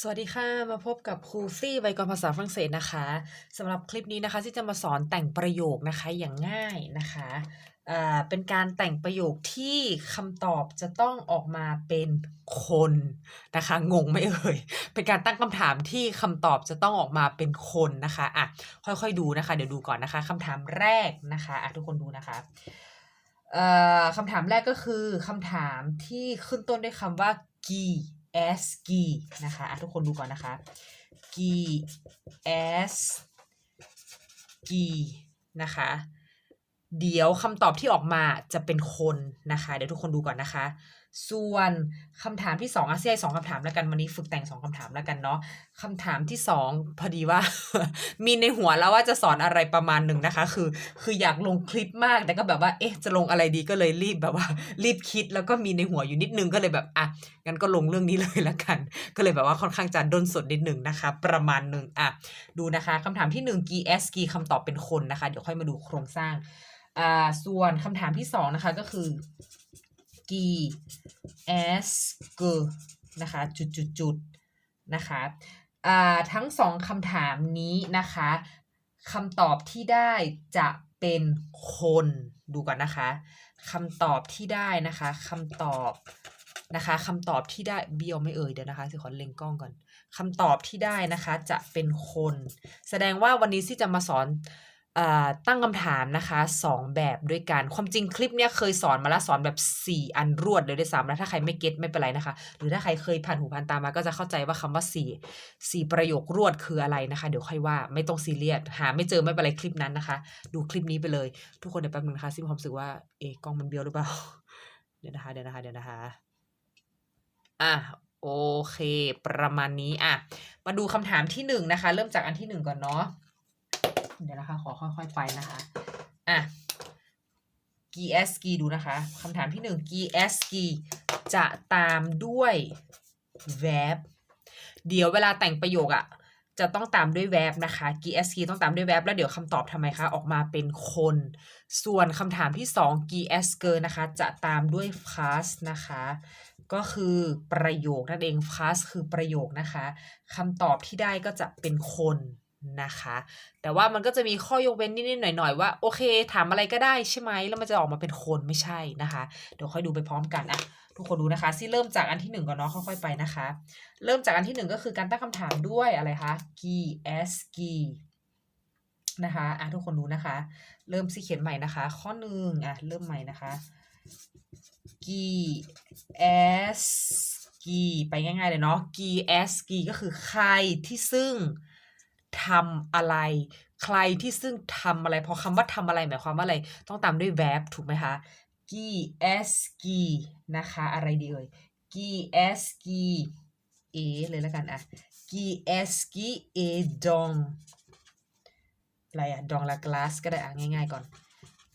สวัสดีค่ะ มาพบกับครูฟี่ไวยากรภาษาฝรั่งเศสนะคะสำหรับคลิปนี้นะคะที่จะมาสอนแต่งประโยคนะคะอย่างง่ายนะคะอ่าเป็นการแต่งประโยคที่คำตอบจะต้องออกมาเป็นคนนะคะ งงไหมเอ่ยเป็นการตั้งคำถามที่คำตอบจะต้องออกมาเป็นคนนะคะอะค่อยๆดูนะคะ เดี๋ยวดูก่อนนะคะคำถามแรกนะคะอะทุกคนดูนะคะเอ่อคำถามแรกก็คือคำถามที่ขึ้นต้นด้วยคำว่ากี เอสกีนะคะะทุกคนดูก่อนนะคะกีเอสกีนะคะเดี๋ยวคำตอบที่ออกมาจะเป็นคนนะคะ เดี๋ยวทุกคนดูก่อนนะคะ ส่วนคำถามที่สองอาเซียสองคำถามแล้วกันวันนี้ฝึกแต่งสองคำถามแล้วกันเนาะคำถามที่สองพอดีว่า มีในหัวแล้วว่าจะสอนอะไรประมาณหนึ่งนะคะ คือ คืออยากลงคลิปมากแต่ก็แบบว่า เอ๊ะจะลงอะไรดีก็เลยรีบแบบว่า รีบคิดแล้วก็มีในหัวอยู่นิดนึงก็เลยแบบอะงั้นก็ลงเรื่องนี้เลยละกัน ก็เลยแบบว่าค่อนข้างจะด้นสดนิดนึงนะคะ ประมาณหนึ่งอะดูนะคะคำถามที่หนึ่งกีเอสกีคำตอบเป็นคนนะคะ เดี๋ยวค่อยมาดูโครงสร้างอ่าส่วนคำถามที่สองนะคะก็คือ กีเอสกนะคะจุดจุดจุดนะคะอ่าทั้งสองคำถามนี้นะคะคำตอบที่ได้จะเป็นคนดูก่อนนะคะคำตอบที่ได้นะคะคำตอบนะคะคำตอบที่ได้เบี้ยวไม่เอ่ยเดี๋ยวนะคะสิขอเล็งกล้องก่อนคำตอบที่ได้นะคะจะเป็นคน แสดงว่าวันนี้ที่จะมาสอน ตั้งคำถามนะคะสองแบบด้วยกัน ความจริงคลิปเนี้ยเคยสอนมาแล้วสอนแบบ 4 อันรวดเลยด้วยซ้ำแล้วถ้าใครไม่เก็ตไม่เป็นไรนะคะ หรือถ้าใครเคยผ่านหูผ่านตามาก็จะเข้าใจว่าคำว่า 4 4 ประโยครวดคืออะไรนะคะ เดี๋ยวค่อยว่าไม่ต้องซีเรียสหาไม่เจอไม่เป็นไรคลิปนั้นนะคะ ดูคลิปนี้ไปเลย ทุกคนเดี๋ยวแป๊บนึงนะคะซิมความรู้สึกว่าเอ๊ะกล้องมันเบี้ยวหรือเปล่าเดี๋ยวนะคะเดี๋ยวนะคะเดี๋ยวนะคะอะโอเค ประมาณนี้อะมาดูคำถามที่หนึ่งนะคะ เริ่มจากอันที่หนึ่งก่อนเนาะ เดี๋ยวนะคะ ขอค่อยๆไปนะคะอะกีเอสกีดูนะคะคำถามที่หนึ่งกีเอสกีจะตามด้วย verb เดี๋ยวเวลาแต่งประโยคอะจะต้องตามด้วย verb นะคะกีเอสกีต้องตามด้วย verb แล้วเดี๋ยวคำตอบทำไมคะออกมาเป็นคน ส่วนคำถามที่สองกีเอสเกอร์นะคะ จะตามด้วย phrase นะคะ ก็คือประโยคนั่นเอง phrase คือประโยคนะคะคำตอบที่ได้ก็จะเป็นคน นะคะ แต่ว่ามันก็จะมีข้อยกเว้นนิดๆหน่อยๆว่าโอเค ถามอะไรก็ได้ใช่ไหมแล้วมันจะออกมาเป็นคนไม่ใช่นะคะ เดี๋ยวค่อยดูไปพร้อมกันอะทุกคนดูนะคะซี่เริ่มจากอันที่หนึ่งก่อนเนาะค่อยๆไปนะคะ เริ่มจากอันที่หนึ่งก็คือการตั้งคำถามด้วยอะไรคะกีเอสกีนะคะอะทุกคนดูนะคะ เริ่มซี่เขียนใหม่นะคะ ข้อหนึ่งอะเริ่มใหม่นะคะกีเอสกีไปง่ายๆเลยเนาะกีเอสกีก็คือใครที่ซึ่ง ทำอะไร ใครที่ซึ่งทำอะไร พอคำว่าทำอะไรหมายความว่าอะไร ต้องตามด้วย verb ถูกไหมคะกีเอสกีนะคะ อะไรดีเอ่ยกีเอสกีเอเลยแล้วกันอะกีเอสกีเอดองอะไรอะดองลากลาสก็ได้อะง่ายๆก่อน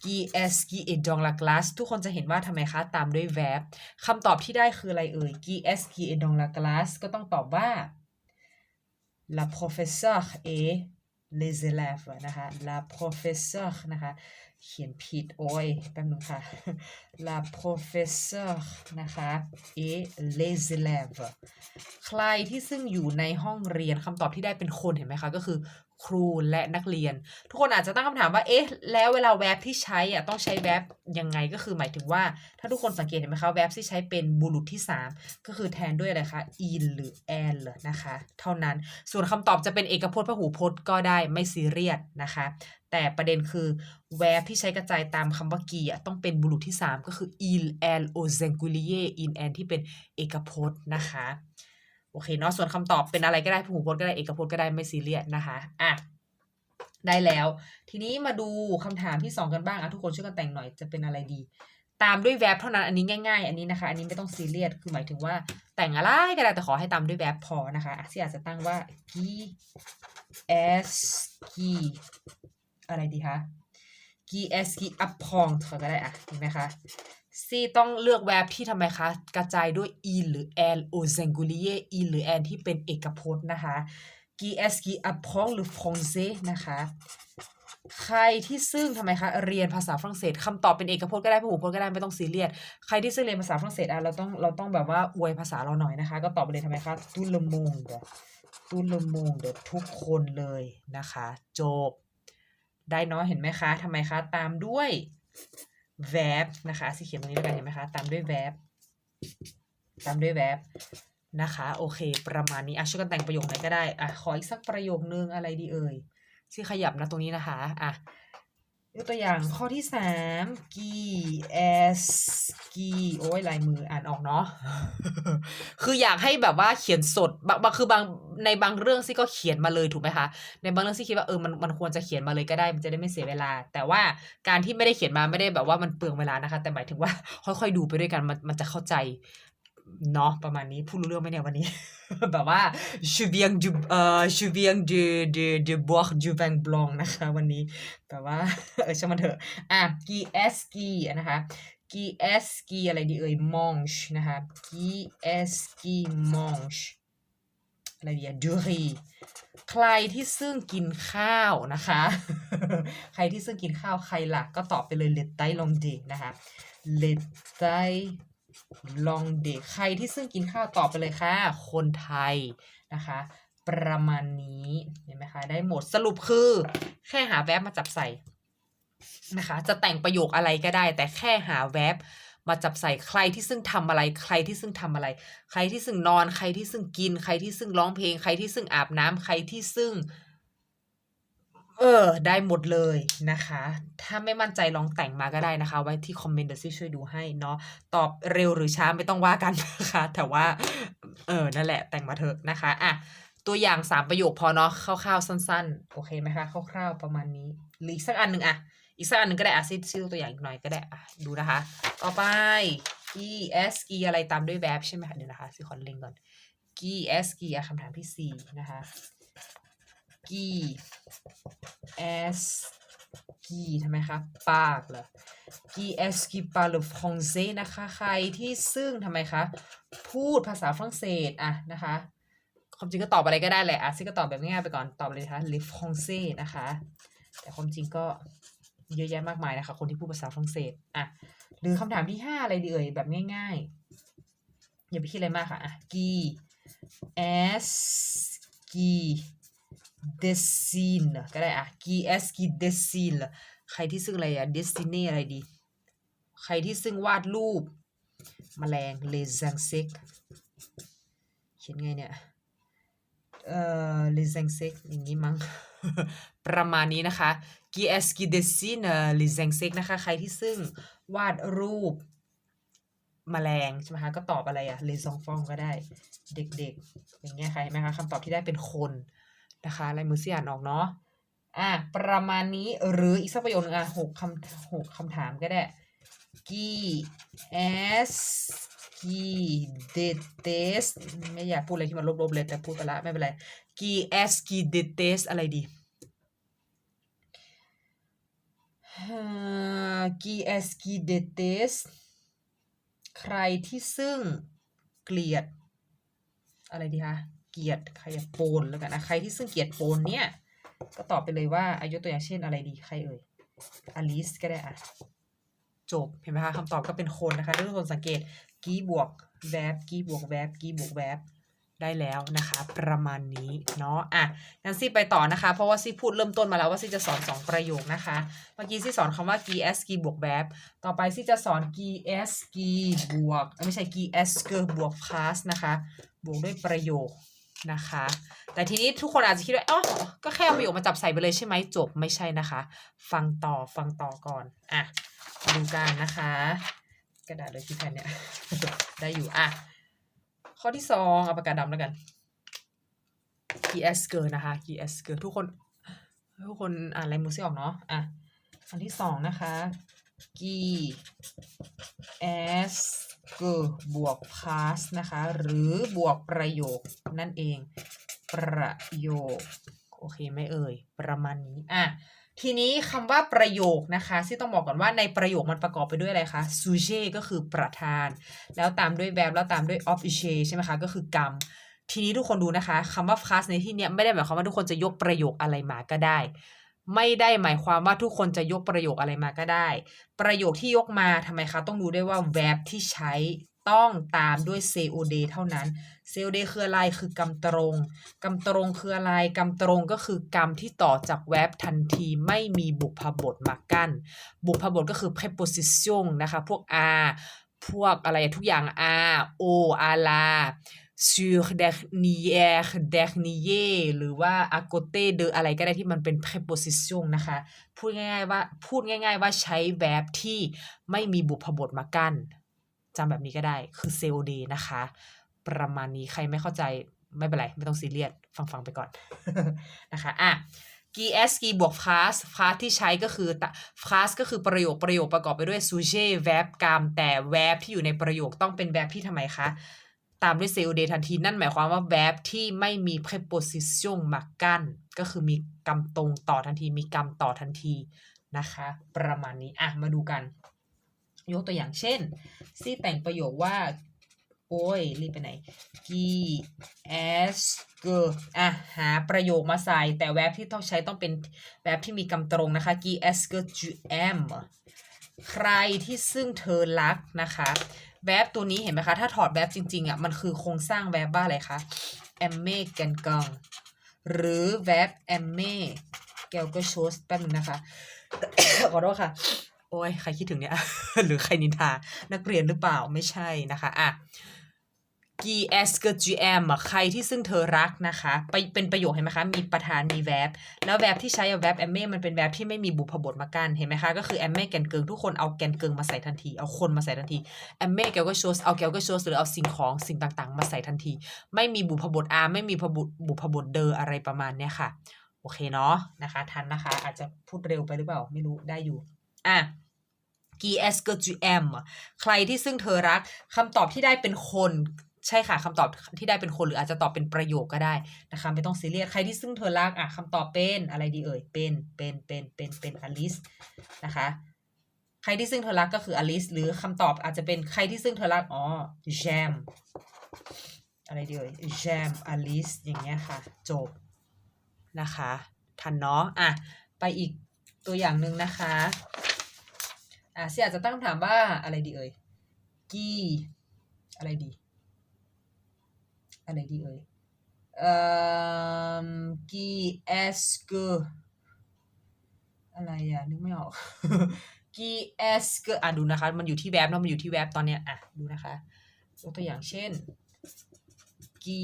qui est qui est dans la classe ทุกคนจะเห็นว่าทำไมคะ ตามด้วย verb คำตอบที่ได้คืออะไรเอ่ย qui est qui est dans la classe ก็ต้องตอบว่า la professeure et les élèves นะคะ la professeure นะคะ เขียนผิดโอ้ยแป๊บนึงค่ะ la professeure นะคะ et les élèves ใครที่ซึ่งอยู่ในห้องเรียนคำตอบที่ได้เป็นคนเห็นไหมคะ ก็คือ ครูและนักเรียน ทุกคนอาจจะตั้งคำถามว่าเอ๊ะแล้วเวลาแวบที่ใช้อะต้องใช้แวบยังไงก็คือหมายถึงว่า ถ้าทุกคนสังเกตเห็นไหมคะแวบที่ใช้เป็นบุรุษที่ 3 ก็คือแทนด้วยอะไรคะ in หรือ and นะคะ เท่านั้นส่วนคำตอบจะเป็นเอกพจน์พหูพจน์ก็ได้ไม่ซีเรียสนะคะ แต่ประเด็นคือแวบที่ใช้กระจายตามคำว่ากีอะต้องเป็นบุรุษที่ 3 ก็คือ il elle au singulier in and ที่เป็นเอกพจน์นะคะ โอเคเนาะส่วนคำตอบเป็นอะไรก็ได้พหูพจน์ก็ได้เอกพจน์ก็ได้ไม่ซีเรียสนะคะอะได้แล้ว ทีนี้มาดูคำถามที่สองกันบ้างอะทุกคนช่วยกันแต่งหน่อยจะเป็นอะไรดี ตามด้วยแวบเท่านั้นอันนี้ง่ายๆ อันนี้นะคะ อันนี้ไม่ต้องซีเรียสคือหมายถึงว่าแต่งอะไรก็ได้แต่ขอให้ตามด้วยแวบพอนะคะอะที่อาจจะตั้งว่า qui est qui อะไรดีคะ qui est qui apprend ก็ได้อะเห็นไหมคะ ซีต้องเลือกแวบที่ทำไมคะ กระจายด้วย in หรือ an au singulier in หรือ an ที่เป็นเอกพจน์นะคะ qui est qui apprend le français นะคะ ใครที่ซึ่งทำไมคะ เรียนภาษาฝรั่งเศสคำตอบเป็นเอกพจน์ก็ได้พหูพจน์ก็ได้ไม่ต้องซีเรียส ใครที่ซึ่งเรียนภาษาฝรั่งเศสอะเราต้องเราต้องแบบว่าอวยภาษาเราหน่อยนะคะ ก็ตอบไปเลยทำไมคะตุลมงเดตุลมงเดทุกคนเลยนะคะ จบ ได้เนาะเห็นไหมคะทำไมคะ ตามด้วย verb นะคะสีเขียนตรงนี้ด้วยกันเห็นไหมคะ ตามด้วย verb ตามด้วย verb นะคะ โอเค ประมาณนี้อะช่วยกันแต่งประโยคไหนก็ได้อะขออีกสักประโยคนึงอะไรดีเอ่ยที่ขยับนะตรงนี้นะคะอะ ยกตัวอย่างข้อที่สามกีเอสกีโอ้ยลายมืออ่านออกเนาะ คืออยากให้แบบว่าเขียนสดบางบางคือบางในบางเรื่องซี่ก็เขียนมาเลยถูกไหมคะ ในบางเรื่องซี่คิดว่าเออมันมันควรจะเขียนมาเลยก็ได้มันจะได้ไม่เสียเวลา แต่ว่าการที่ไม่ได้เขียนมาไม่ได้แบบว่ามันเปลืองเวลานะคะ แต่หมายถึงว่าค่อยๆดูไปด้วยกันมันมันจะเข้าใจ เนาะประมาณนี้พูดรู้เรื่องไหมเนี่ยวันนี้ แบบว่า je viens du เอ่อ je viens de de de boire du vin blanc นะคะวันนี้แบบว่าเออช่างมันเถอะอะ qui est qui นะคะ qui est qui อะไรดีเอ่ย mange นะคะ qui est qui mange อะไรดีอะ du riz ใครที่ซึ่งกินข้าวนะคะ ใครที่ซึ่งกินข้าวใครล่ะ ก็ตอบไปเลย le thaïlandais นะคะเลตไต le thaïlandais ใครที่ซึ่งกินข้าวตอบไปเลยค่ะ คนไทยนะคะ ประมาณนี้เห็นไหมคะ ได้หมดสรุปคือ แค่หาแวบมาจับใส่นะคะ จะแต่งประโยคอะไรก็ได้ แต่แค่หาแวบมาจับใส่ใครที่ซึ่งทำอะไร ใครที่ซึ่งทำอะไร ใครที่ซึ่งนอน ใครที่ซึ่งกิน ใครที่ซึ่งร้องเพลง ใครที่ซึ่งอาบน้ำใครที่ซึ่ง เออ ได้หมดเลยนะคะ ถ้าไม่มั่นใจลองแต่งมาก็ได้นะคะ ไว้ที่คอมเมนต์เดี๋ยวซี่ช่วยดูให้เนาะตอบเร็วหรือช้าไม่ต้องว่ากันนะคะ แต่ว่า เออ นั่นแหละแต่งมาเถอะนะคะอะตัวอย่างสามประโยคพอเนาะคร่าวๆสั้น ๆ โอเคไหมคะคร่าวๆประมาณนี้หรือสักอันหนึ่งอะอีกสักอันหนึ่งก็ได้อะซิซิตัวอย่างอีกหน่อยก็ได้อะดูนะคะ ต่อไป e s e อะไรตามด้วย verb ใช่ไหมคะเดี๋ยวนะคะซิขอเล็งก่อน e s e อะคำถามที่สี่นะคะ e s e ทำไมคะปากเหรอ e s qui parle français นะคะ ใครที่ซึ่งทำไมคะ พูดภาษาฝรั่งเศสอะนะคะความจริงก็ตอบอะไรก็ได้แหละอะซิก็ตอบแบบง่ายๆไปก่อนตอบเลยนะคะ le français นะคะ แต่ความจริงก็เยอะแยะมากมายนะคะ คนที่พูดภาษาฝรั่งเศสอะหรือคำถามที่ห้าอะไรดีเอ่ยแบบง่ายๆ อย่าไปคิดอะไรมากค่ะอะ qui est qui dessine ก็ ได้อะ qui est qui dessine ใครที่ซึ่งอะไรอะ dessiner อะไรดี ใครที่ซึ่งวาดรูปแมลง les insectes เขียนไงเนี่ยเอ่อ les insectes อย่างนี้มั้งประมาณนี้นะคะ qui est qui dessine les insectes นะคะ ใครที่ซึ่งวาดรูปแมลงใช่ไหมคะก็ตอบอะไรอะ les enfants ก็ได้ เด็กๆ อย่างเงี้ยค่ะเห็นไหมคะคำตอบที่ได้เป็นคน นะคะลายมือเสียอ่านออกเนาะอะประมาณนี้หรืออีกสักประโยคนึงอะหกคำหกคำถามก็ได้ qui est qui déteste ไม่อยากพูดอะไรที่มันลบๆเลยแต่พูดไปละไม่เป็นไร qui est qui déteste อะไรดี qui est qui déteste ใครที่ซึ่งเกลียด อะไรดีคะ เกียดใครอะโปนแล้วกันนะใครที่ซึ่งเกียดโปนเนี่ย ก็ตอบไปเลยว่าอายุตัวอย่างเช่นอะไรดีใครเอ่ยอลิสก็ได้อะจบเห็นไหมคะคำตอบก็เป็นคนนะคะทุกคนสังเกตกี้บวกแวบกี้บวกแวบกี้บวกแวบได้แล้วนะคะ ประมาณนี้เนาะอะงั้นซี่ไปต่อนะคะ เพราะว่าซี่พูดเริ่มต้นมาแล้วว่าซี่จะสอนสองประโยคนะคะ เมื่อกี้ซี่สอนคำว่า g s g บวก verb ต่อไปซี่จะสอน g s g บวกไม่ใช่ g s g บวก past นะคะ บวกด้วยประโยค นะคะ แต่ทีนี้ทุกคนอาจจะคิดว่าอ๋อก็แค่เอาประโยคมาจับใส่ไปเลยใช่ไหมจบไม่ใช่นะคะ ฟังต่อฟังต่อก่อนอะมาดูกันนะคะ กระดาษเลยที่แผ่นเนี่ยได้อยู่อะข้อที่สองเอาปากกาดำแล้วกัน g s g นะคะ g s g ทุกคนทุกคนอ่านลายมือซิออกเนาะอะอันที่สองนะคะ g s g บวก past นะคะ หรือบวกประโยคนั่นเอง ประโยค โอเคไหมเอ่ย ประมาณนี้ อะ ทีนี้คำว่าประโยคนะคะที่ต้องบอกก่อนว่าในประโยคมันประกอบไปด้วยอะไรคะ sujet ก็คือประธาน แล้วตามด้วย verb แล้วตามด้วย objet ใช่ไหมคะ ก็คือกรรมทีนี้ทุกคนดูนะคะคำว่า class ในที่นี้ไม่ได้หมายความว่าทุกคนจะยกประโยคอะไรมาก็ได้ ไม่ได้หมายความว่าทุกคนจะยกประโยคอะไรมาก็ได้ ประโยคที่ยกมาทำไมคะ ต้องดูด้วยว่า verb ที่ใช้ต้องตามด้วย COD เท่านั้น COD คืออะไร คือกรรมตรง กรรมตรงคืออะไร กรรมตรงก็คือกรรมที่ต่อจาก verb ทันทีไม่มีบุพบทมากั้น บุพบทก็คือ preposition นะคะ พวก are พวกอะไรทุกอย่าง are o a la sur dernier dernier หรือว่า à côté de อะไรก็ได้ที่มันเป็น preposition นะคะ พูดง่ายๆว่าพูดง่าย ๆ ว่าใช้ verb ที่ไม่มีบุพบทมากั้นจำแบบนี้ก็ได้คือ COD นะคะ ประมาณนี้ใครไม่เข้าใจไม่เป็นไร ไม่ต้องซีเรียสฟังๆไปก่อนนะคะอะ gs กีบวก phrase phrase ที่ใช้ก็คือ phrase ก็คือประโยคประโยคประกอบไปด้วย sujet verb กรรมแต่ verb ที่อยู่ในประโยคต้องเป็น verb ที่ทำไมคะ ตามด้วย COD ทันทีนั่นหมายความว่า verb ที่ไม่มี preposition มากั้น ก็คือมีกรรมตรงต่อทันที มีกรรมต่อทันทีนะคะ ประมาณนี้อะมาดูกัน ยกตัวอย่างเช่น ซี่แต่งประโยคว่า โอ้ย รีบไปไหน g s g อะหาประโยคมาใส่ แต่แวบที่ต้องใช้ต้องเป็นแวบที่มีกำตรงนะคะ g s g g m ใครที่ซึ่งเธอรักนะคะ แวบตัวนี้เห็นไหมคะ ถ้าถอดแวบจริงๆอะมันคือโครงสร้างแวบว่าอะไรคะแอมเมแกนกังหรือแวบแอมเมแกลก็โชสแป๊บนึงนะคะ ขอโทษค่ะ โอ้ยใครคิดถึงเนี่ย หรือใครนินทา นักเรียนหรือเปล่าไม่ใช่นะคะอะ gs กับ gm อะใครที่ซึ่งเธอรักนะคะไปเป็นประโยคเห็นไหมคะ มีประธานมี verb แล้ว verb ที่ใช้กับ verb am มันเป็น verb ที่ไม่มีบุพบทมากั้นเห็นไหมคะ ก็คือ am แกนเกิงทุกคนเอาแกนเกิงมาใส่ทันที เอาคนมาใส่ทันที am แกก็ shows เอาแกก็ shows หรือเอาสิ่งของสิ่งต่างๆ มาใส่ทันที ไม่มีบุพบท are ไม่มีบุพบทบุพบท the อะไรประมาณเนี้ยค่ะ โอเคเนาะนะคะ ทันนะคะ อาจจะพูดเร็วไปหรือเปล่าไม่รู้ได้อยู่อะ gs กับ gm ใครที่ซึ่งเธอรักคำตอบที่ได้เป็นคน ใช่ค่ะคำตอบที่ได้เป็นคนหรืออาจจะตอบเป็นประโยคก็ได้นะคะ ไม่ต้องซีเรียสใครที่ซึ่งเธอรักอะคำตอบเป็นอะไรดีเอ่ยเป็นเป็นเป็นเป็นเป็นอลิสนะคะใครที่ซึ่งเธอรักก็คืออลิสหรือคำตอบอาจจะเป็นใครที่ซึ่งเธอรักอ๋อ jam อะไรดีเอ่ย jam อลิสอย่างเงี้ยค่ะ จบนะคะ ทันเนาะอะไปอีกตัวอย่างหนึ่งนะคะอะเสียอาจจะตั้งคำถามว่าอะไรดีเอ่ยกีอะไรดี อะไรดีเอ่ยเอ่อกีเอสกอะไรอะนึกไม่ออกกีเอสกอะดูนะคะ มันอยู่ที่แวบเนาะมันอยู่ที่แวบตอนเนี้ยอะดูนะคะยกตัวอย่างเช่นกี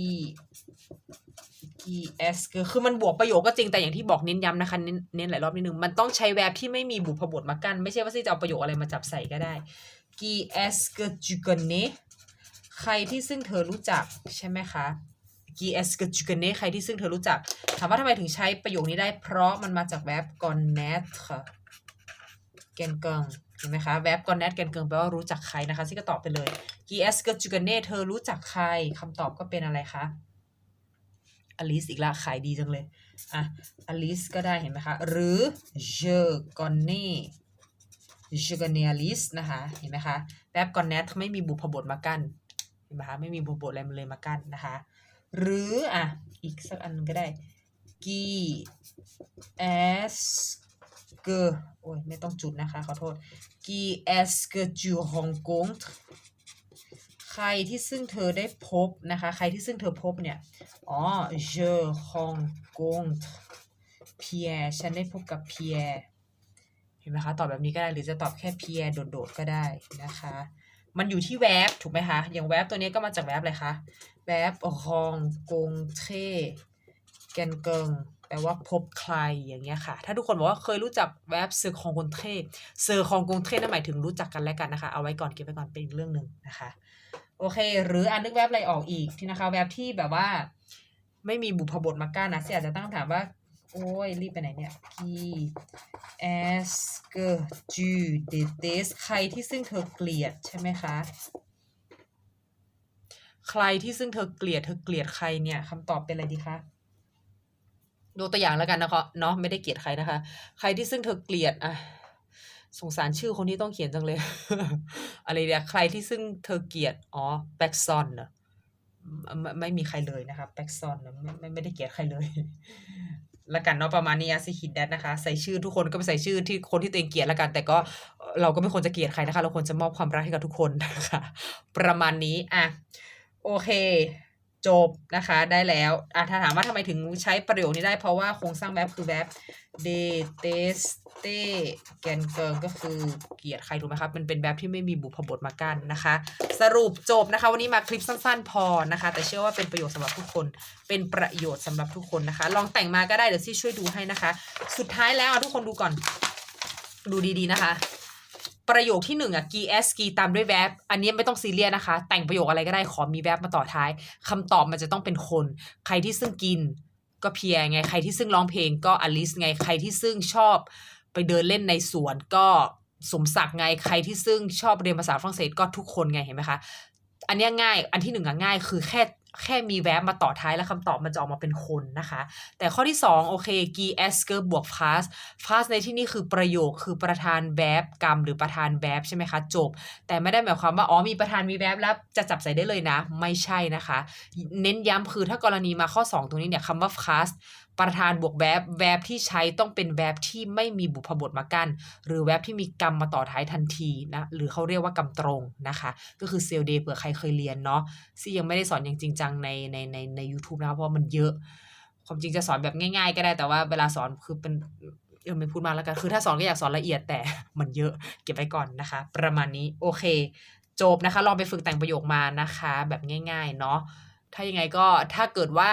กีเอสกคือมันบวกประโยคก็จริงแต่อย่างที่บอกเน้นย้ำนะคะ เน้นเน้นหลายรอบนิดนึง มันต้องใช้แวบที่ไม่มีบุพบทมากั้นไม่ใช่ว่าซี่จะเอาประโยคอะไรมาจับใส่ก็ได้กีเอสกจูกันเน ใครที่ซึ่งเธอรู้จักใช่ไหมคะกีเอสกจูกันเนใครที่ซึ่งเธอรู้จัก ถามว่าทำไมถึงใช้ประโยคนี้ได้ เพราะมันมาจากแวบกอนเนทค่ะแกนเกิงเห็นไหมคะแวบกอนเนทแกนเกิงแปลว่ารู้จักใครนะคะซี่ก็ตอบไปเลยกีเอสกจูกันเนเธอรู้จักใครคำตอบก็เป็นอะไรคะอลิสอีกละขายดีจังเลยอะอลิสก็ได้เห็นไหมคะ หรือ je connais je connais Alice นะคะ เห็นไหมคะแวบ connaître ไม่มีบุพบทมากั้น เห็นไหมคะไม่มีบุพบทอะไรมาเลยมากั้นนะคะ หรืออะอีกสักอันก็ได้ qui est que โอ้ยไม่ต้องจุดนะคะขอโทษ qui est que tu rencontres ใครที่ซึ่งเธอได้พบนะคะ ใครที่ซึ่งเธอพบเนี่ยอ๋อ je rencontre Pierre ฉันได้พบกับ Pierre เห็นไหมคะ ตอบแบบนี้ก็ได้หรือจะตอบแค่ Pierre โดดๆก็ได้นะคะ มันอยู่ที่แวบถูกไหมคะ อย่างแวบตัวนี้ก็มาจากแวบอะไรคะ แวบ rencontrer แกนเกิงแปลว่าพบใครอย่างเงี้ยค่ะ ถ้าทุกคนบอกว่าเคยรู้จักแวบ se rencontrer se rencontrer นั่นหมายถึงรู้จักกันและกันนะคะ เอาไว้ก่อนเก็บไว้ก่อนเป็นอีกเรื่องหนึ่งนะคะ โอเค หรืออ่านนึกแวบอะไรออกอีกที่นะคะ แวบที่แบบว่า ไม่มีบุพบทมากั้นนะเสียอาจจะตั้งถามว่า โอ้ย รีบไปไหนเนี่ย qui est que tu détestes ใครที่ซึ่งเธอเกลียดใช่ไหมคะ ใครที่ซึ่งเธอเกลียด เธอเกลียดใครเนี่ยคำตอบเป็นอะไรดีคะดูตัวอย่างแล้วกันนะคะเนาะไม่ได้เกลียดใครนะคะ ใครที่ซึ่งเธอเกลียดอะสงสารชื่อคนที่ต้องเขียนจังเลย อะไรเดียใครที่ซึ่งเธอเกลียดอ๋อแบ็กซอนเนอะไม่ไม่มีใครเลยนะคะแบ็กซอนนะไม่ไม่ได้เกลียดใครเลย ละกันเนาะประมาณนี้สิคิดแดนะคะใส่ชื่อทุกคนก็ไปใส่ชื่อที่คนที่ตัวเองเกลียดละกัน แต่ก็เราก็ไม่ควรจะเกลียดใครนะคะ เราควรจะมอบความรักให้กับทุกคนนะคะ ประมาณนี้อะโอเค จบนะคะได้แล้วอะถ้าถามว่าทำไมถึงใช้ประโยคนี้ได้เพราะว่าโครงสร้างแบบคือแบบ deteste แกนเกิงก็คือเกลียดใครถูกไหมครับ มันเป็นแบบที่ไม่มีบุพบทมากั้นนะคะ สรุปจบนะคะ วันนี้มาคลิปสั้นๆ พอนะคะ แต่เชื่อว่าเป็นประโยชน์สำหรับทุกคน เป็นประโยชน์สำหรับทุกคนนะคะ ลองแต่งมาก็ได้เดี๋ยวซี่ช่วยดูให้นะคะ สุดท้ายแล้วทุกคนดูก่อน ดูดีๆนะคะ ประโยคที่หนึ่งอะ g s g ตามด้วย verb อันนี้ไม่ต้องซีเรียสนะคะ แต่งประโยคอะไรก็ได้ขอมี verb มาต่อท้ายคำตอบมันจะต้องเป็นคน ใครที่ซึ่งกิน ก็เพียไง ใครที่ซึ่งร้องเพลงก็อลิสไง ใครที่ซึ่งชอบไปเดินเล่นในสวนก็สมศักดิ์ไง ใครที่ซึ่งชอบเรียนภาษาฝรั่งเศสก็ทุกคนไงเห็นไหมคะ อันเนี้ยง่าย อันที่หนึ่งอะง่าย คือแค่ แค่มีแวบมาต่อท้ายแล้วคำตอบมันจะออกมาเป็นคนนะคะ แต่ข้อที่ 2 โอเค g s เกอร์บวก fast fast ในที่นี่คือประโยคคือประธานแวบกรรม หรือประธานแวบใช่ไหมคะ จบ แต่ไม่ได้หมายความว่า อ๋อมีประธานมีแวบแล้วจะจับใส่ได้เลยนะ ไม่ใช่นะคะ เน้นย้ำคือถ้ากรณีมาข้อ 2 ตรงนี้เนี่ยคำว่า fast ประธานบวกแวบแวบที่ใช้ต้องเป็นแวบที่ไม่มีบุพบทมากั้น หรือแวบที่มีกรรมมาต่อท้ายทันทีนะหรือเขาเรียกว่ากรรมตรงนะคะ ก็คือเซลเดย์เผื่อใครเคยเรียนเนาะซี่ยังไม่ได้สอนอย่างจริงจังในในในใน u t u b e นะเพราะมันเยอะ ความจริงจะสอนแบบง่าย ๆ ก็ได้แต่ว่าเวลาสอนคือเป็นเออไม่พูดมาแล้วกัน คือถ้าสอนก็อยากสอนละเอียดแต่มันเยอะเก็บไว้ก่อนนะคะ ประมาณนี้โอเค จบนะคะ ลองไปฝึกแต่งประโยคมานะคะ แบบง่าย ๆ เนาะถ้ายังไงก็ถ้าเกิดว่า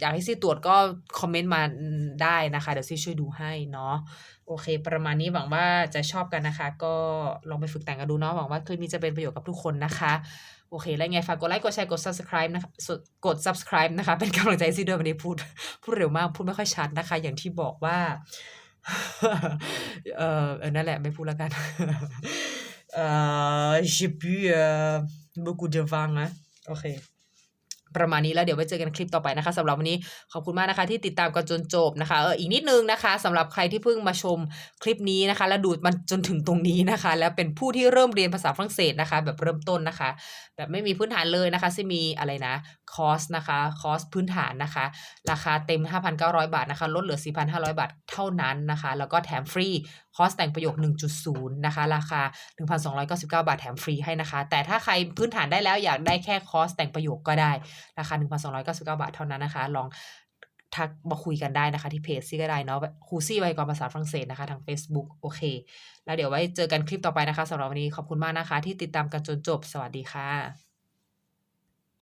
อยากให้ซีตรวจก็คอมเมนต์มาได้นะคะ เดี๋ยวซีช่วยดูให้เนาะโอเค ประมาณนี้หวังว่าจะชอบกันนะคะ ก็ลองไปฝึกแต่งกันดูเนาะหวังว่าคลิปนี้จะเป็นประโยชน์กับทุกคนนะคะ โอเค แล้วไงฝากกดไลค์กดแชร์กด subscribe นะคะกด subscribe นะคะ เป็นกำลังใจซีด้วยวันนี้พูดพูดเร็วมากพูดไม่ค่อยชัดนะคะ อย่างที่บอกว่าเออเออนั่นแหละไม่พูดแล้วกันเออ j'ai bu euh, beaucoup de vin นะโอเค ประมาณนี้แล้วเดี๋ยวไว้เจอกันคลิปต่อไปนะคะสำหรับวันนี้ขอบคุณมากนะคะที่ติดตามกันจนจบนะคะเอออีกนิดนึงนะคะสำหรับใครที่เพิ่งมาชมคลิปนี้นะคะ แล้วดูมันจนถึงตรงนี้นะคะ แล้วเป็นผู้ที่เริ่มเรียนภาษาฝรั่งเศสนะคะ แบบเริ่มต้นนะคะ แบบไม่มีพื้นฐานเลยนะคะซึ่งมีอะไรนะคอร์สนะคะคอร์สพื้นฐานนะคะ ราคาเต็ม 5,900 บาทนะคะลดเหลือ 4,500 บาทเท่านั้นนะคะ แล้วก็แถมฟรี คอร์สแต่งประโยค 1.0 นะคะ ราคา 1,299 บาทแถมฟรีให้นะคะ แต่ถ้าใครพื้นฐานได้แล้วอยากได้แค่คอร์สแต่งประโยคก็ได้ ราคา 1,299 บาทเท่านั้นนะคะ ลองทักมาคุยกันได้นะคะที่เพจซี่ก็ได้เนาะครูซี่ไวกรภาษาฝรั่งเศสนะคะทาง Facebook โอเค แล้วเดี๋ยวไว้เจอกันคลิปต่อไปนะคะสำหรับวันนี้ขอบคุณมากนะคะ ที่ติดตามกันจนจบ สวัสดีค่ะ